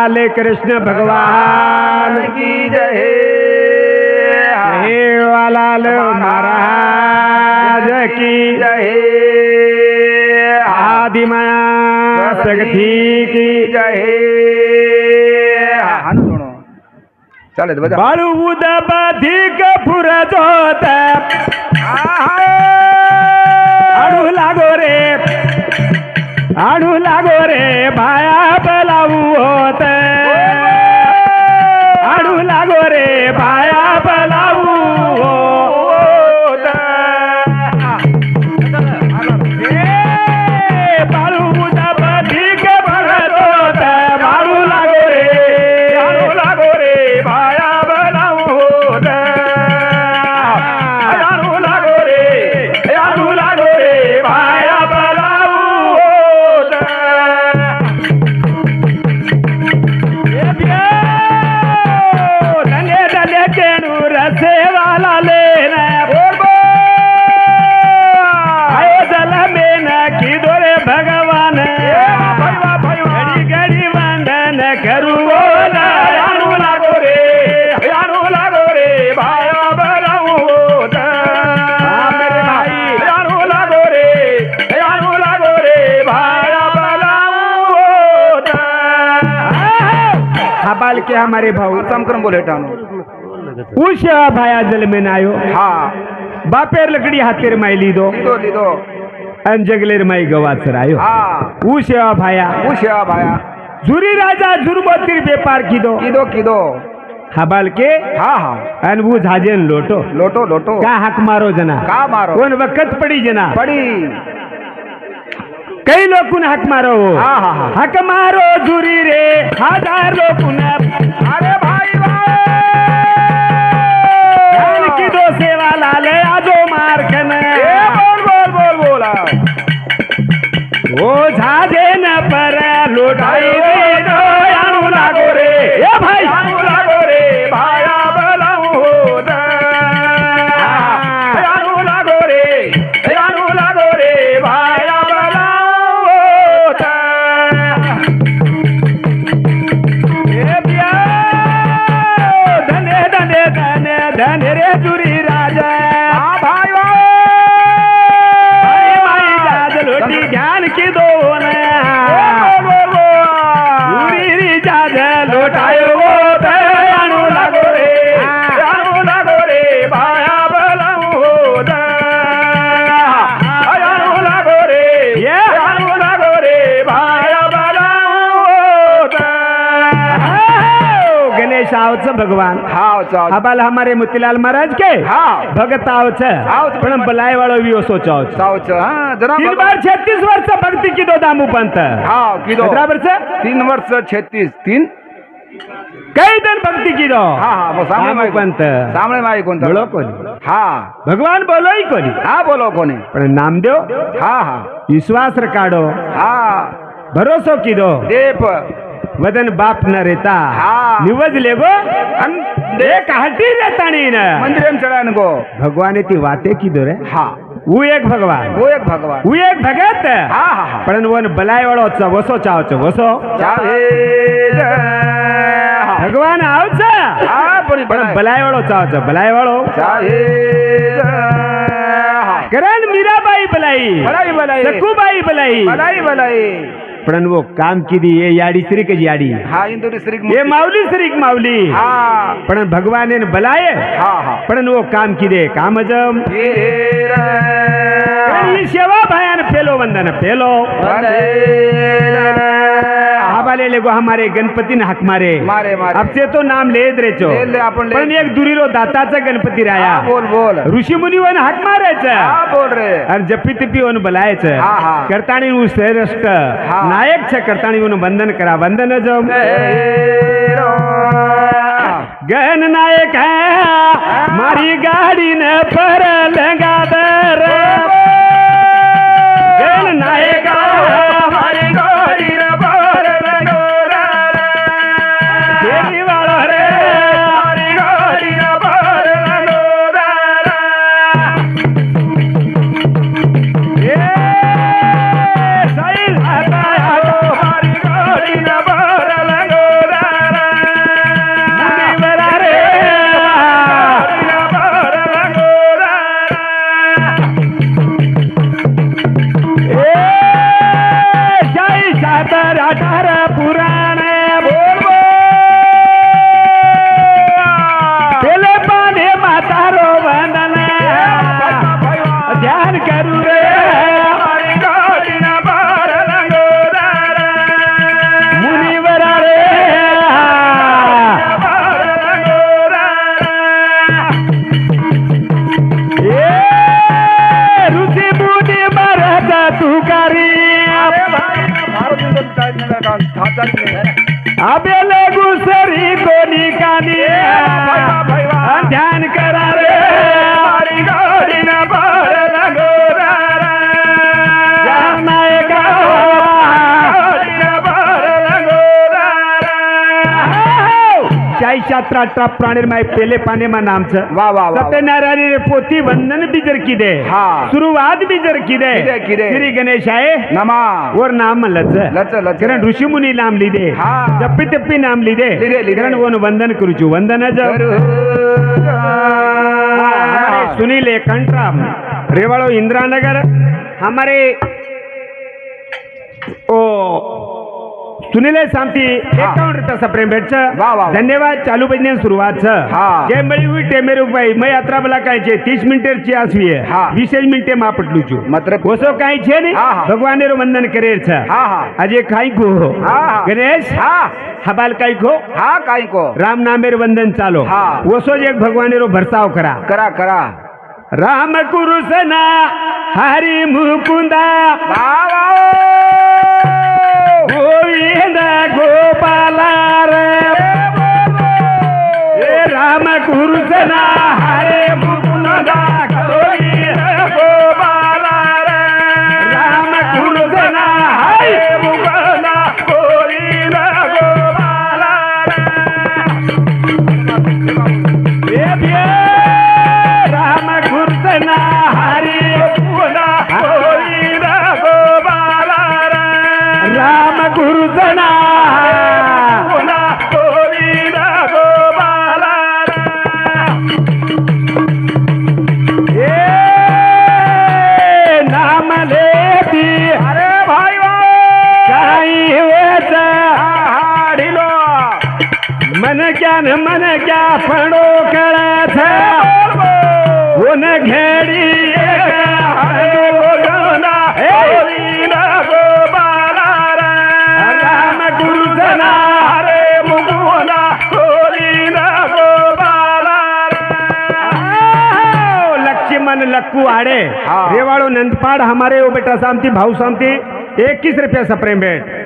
લાલ કૃષ્ણ ભગવાન કી જય હે લાલ મહારાજ કી જય આદિમા સગથી કી જય ચાલે બધા બાળું ઉદા બાધી કપુર જોતા काढू लागो रे भाया बलावू होत हा बालके हमारे भाऊ समक्रम बोले टानो उष भाया जल में नायो हा बापेर लकडी हातेर मायली दो लिदो लिदो अन जगलेर माई गवाच रायो हा उष भाया उशा भाया झुरी राजा झुरबतीर बेपार किदो किदो किदो हा बालके हा हा अन वो झाजेन लोटो लोटो लोटो का हाक मारो जना का मारो कोण वखत पडी जना पडी कई लोकून हाक मारो। हा, हा, हा. हाक मारो झुरी रे। हजार लोकून अरे भाई की दो सेवा लाले आजो मारखन बोल बोल बोल बोला। ओ झाजेन पर लोटाई दे दो आणू लागो रे। धने रे जुरी राजा भाई भाई माई जाज लोटी ध्यान की दोन आवच भगवान. हाव चाल हबाल हमारे मोतीलाल महाराज के? हाव. भगत आवच. आवच. पण बलाय वाळो वियो सोचाव सावच हा जरा तीन बार छत्तीस वर्ष भक्ती की दो दामू पंत. हाव किदो. कितना वर्ष तीन वर्ष छत्तीस. तीन? कई दिन भक्ती की दो हा हा मग सामने माई पंत. सामने माई कोणता? बोलो कोणी? हा. भगवान बोलोय कोणी? हा बोलो कोणी. पण नामदेव हा हा. विश्वास र काढो हा. भरोसो की दो देप. વતન બાપ ન રહેતા. નિવજ લેગો અન એક હટી રહેતાણી ને મંદિર એમ ચડાને કો ભગવાને તી વાતે કીધો રે. હા. હું એક ભગવાન. હું એક ભગવાન. હું એક ભગત. હા હા પણ વન ભલાઈ વાળો છો વસો ચાવ છો વસો. ભગવાન આવશે. પણ ભલાઈ વાળો ચાવ છો ભલાઈ વાળો કરણ મીરાબાઈ ભલાઈ ભલાઈ ભલાઈ સકુબાઈ ભલાઈ ભલાઈ ભલાઈ પણ वो કામ કીધી એ યાડી શ્રીક જ યાડી. હા ઇન્દુરી શ્રીક એ માવલી શ્રીક માવલી. હા. પણ ભગવાન એને ભલાય. હા હા. પણ वो કામ કીધે કામ જમ સેવા ભયાન પેલો વંદન પેલો. વંદે वंदन पेलो आबाले लेगो हमारे गणपती ने हाक मारे मारे मारे अब से तो नाम लेत रे चो ले ले आपण ले पण एक दुरीरो दाताचा गणपती राया हा, बोल बोल ऋषी मुनी वन हाक मारायचं हा बोल रे आणि जप्पी तिप्पी वन बोलायचं हा, हा. करताणी उ श्रेष्ठ नायक छ करताणी वन वंदन करा वंदन जम गण नायक है मारी गाडी न पर लंगादर राजा ध्यान करा रे बाळाला गोरारा. चाई शास्त्र अठरा प्राणी माय पेले पाने मा नामचं वा वा सत्यनारायण पोती वंदन बिजर किदे हा. सुरुवात बिजर किदे किदे, किदे. श्री गणेश आहे. नमा. वर नाम लच लच, लच. कारण ऋषी मुनी नाम लिदे. हा. जप्पी तप्पी नाम लिदे. लिदे, लिदे. कारण वन वंदन करूचु. वंदन हमारे सुनील कंट्राम रेवाड़ो इंदिरानगर हमारे ओ सुनीले शांति एकावन रुपया सा प्रेम भेट धन्यवाद चालू बजने सुरुवात छ जय मळी हुई टेमे रुपये मैं यात्रा बला काय छे 30 मिनिट ची आसवी है. 20 मिनिटे मा पटलू छु मात्र कोसो काय छे ने? भगवान रो वंदन करे छ अजे खाई को गणेश? हबाल काय को हा काय को राम नामेर वंदन चालो. वसो जे भगवान रो भरसाव करा. करा करा. राम कुरुसना हरि मुकुंदा. बाबा Guru Sena, Hare Mukunda मन क्या न मनक्यान मनक्या फणो कळाचा ऊन घेडी लक्ष्मण लक्कू आड़े रेवाड़ो नंदपाड़ हमारे वो बेटा सामती भाऊ सामती इक्कीस रुपया सप्रेम भेंट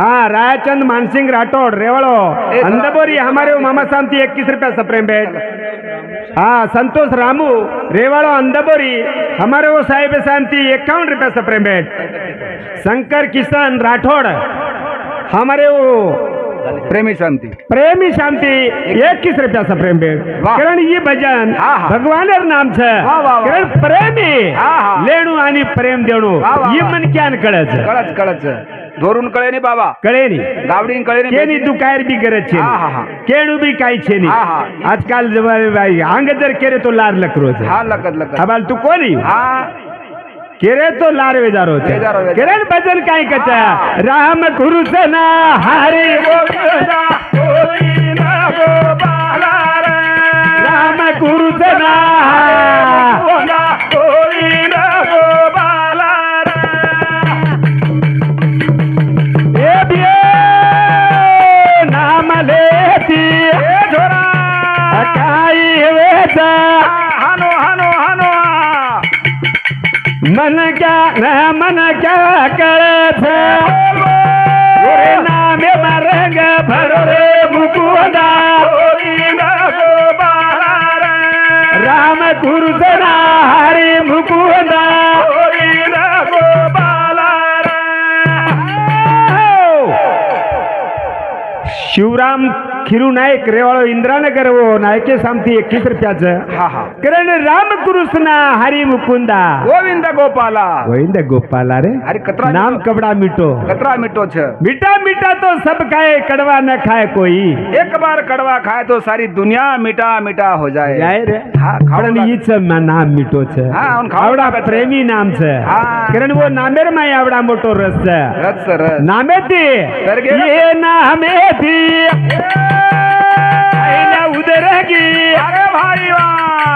हाँ रायचंद मानसिंह राठौड़ रेवाड़ो अंदबोरी हमारे वो मामा शांति इक्कीस रुपया सप्रेम भेंट हाँ संतोष रामू रेवाड़ो अंदबोरी हमारे वो साहिब शांति इक्यावन रुपया सप्रेम भेंट शंकर किशन राठौड़ हमारे वो प्रेमी शांति. प्रेमी शांति. इक्कीस रुपया सा प्रेम बेग कारण ये भजन भगवान नाम से कारण प्रेमी लेणु आणि प्रेम देणु ये मन क्या कळच. कळच कळच. धोरून कळे नाही बाबा. कळे नाही गावडीन कळे नाही केनी दुकायर बी करत छे केणू बी काय छे नाही आजकाल अंग जर केले तो लार लकरोच. हा लकत लकत. अबाल तू कोणी हा. केरे तो. लारवे जारो. होते किरण भजन काय कचा? राम खुरुसना हरी गोविंदा होई ना गोबा मन क्या न मन क्या करत नामे मरंग भर रे मुकुदा. राम गुरुजना हरे मुकुदा. शिवराम ખીરુ નાયક રેવાળો ઇન્દ્રાનગર ઓ ನಾಯಕಿ ಸಾಮ್ತಿ ಎಕ್ಕಿದ್ರ ಪ್ಯಾಜ ಕರಣ ರಾಮಕೃಷ್ಣ ಹರಿ ಮುಕುಂದ ಗೋವಿಂದ ಗೋಪಾಲ ಗೋವಿಂದ ಗೋಪಾಲ ರೇ ಹರಿ ಕತ್ರಾ નામ કબડા મીઠો. કતરા મીઠો છે. મીઠા મીઠા તો સબ ખાય કડવા ન ખાય કોઈ. એક બાર કડવા ખાય તો સારી દુનિયા મીઠા મીઠા હો જાય. જાય રે. હા ખાવડા ઈ છે નામ મીઠો છે. હા ઓન ખાવડા પ્રેમી નામ છે. હા. કરણ વો નામેરમાં આવડા મોટો રસ છે. રસ રસ. નામે થી એ નામે થી उदरगी. अरे भाई वा